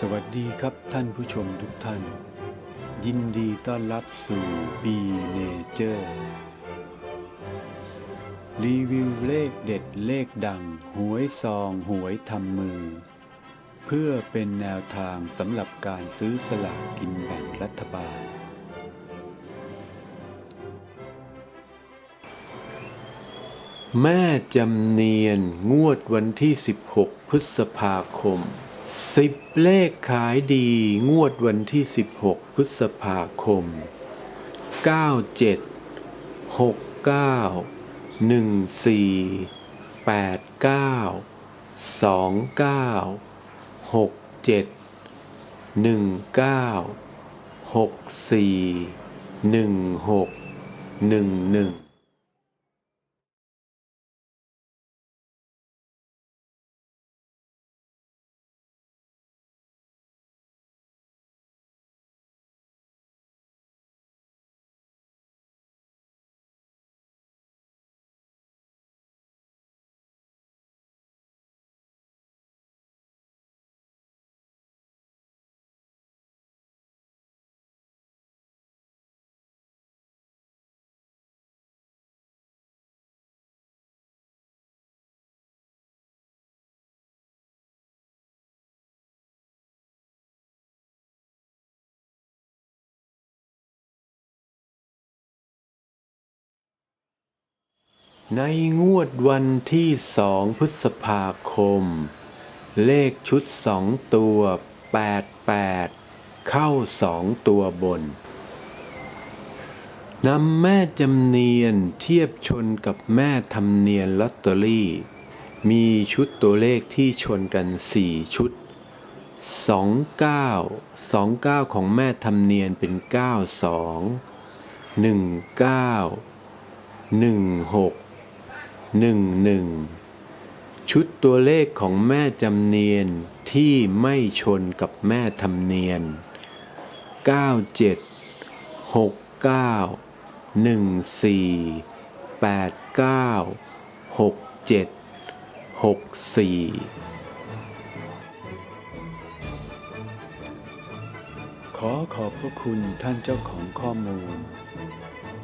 สวัสดีครับท่านผู้ชมทุกท่าน ยินดีต้อนรับสู่ B Nature รีวิวเลขเด็ดเลขดัง หวยซองหวยทำมือ เพื่อเป็นแนวทางสำหรับการซื้อสลากกินแบ่งรัฐบาล แม่จำเนียนงวดวันที่ 16 พฤษภาคม 10เลขขายดีงวดวันที่ 16 พฤษภาคม 97 69 14 89 29 67 19 64 16 11 ในงวดวันที่สองพฤษภาคม เลขชุดสองตัวแปดแปดเข้าสองตัวบนนำแม่จำเนียนเทียบชนกับแม่ทำเนียนลอตเตอรี่ มีชุดตัวเลขที่ชนกันสี่ชุดสองเก้าสองเก้าของแม่ทำเนียนเป็นเก้าสอง หนึ่งหนึ่งหกหนึ่งหนึ่งชุดตัวเลขของแม่จำเนียนที่ไม่ชนกับแม่ทำเนียนเก้าเจ็ดหกเก้าหนึ่งสี่แปดเก้าหกเจ็ดหกสี่ขอขอบพระคุณท่านเจ้าของข้อมูล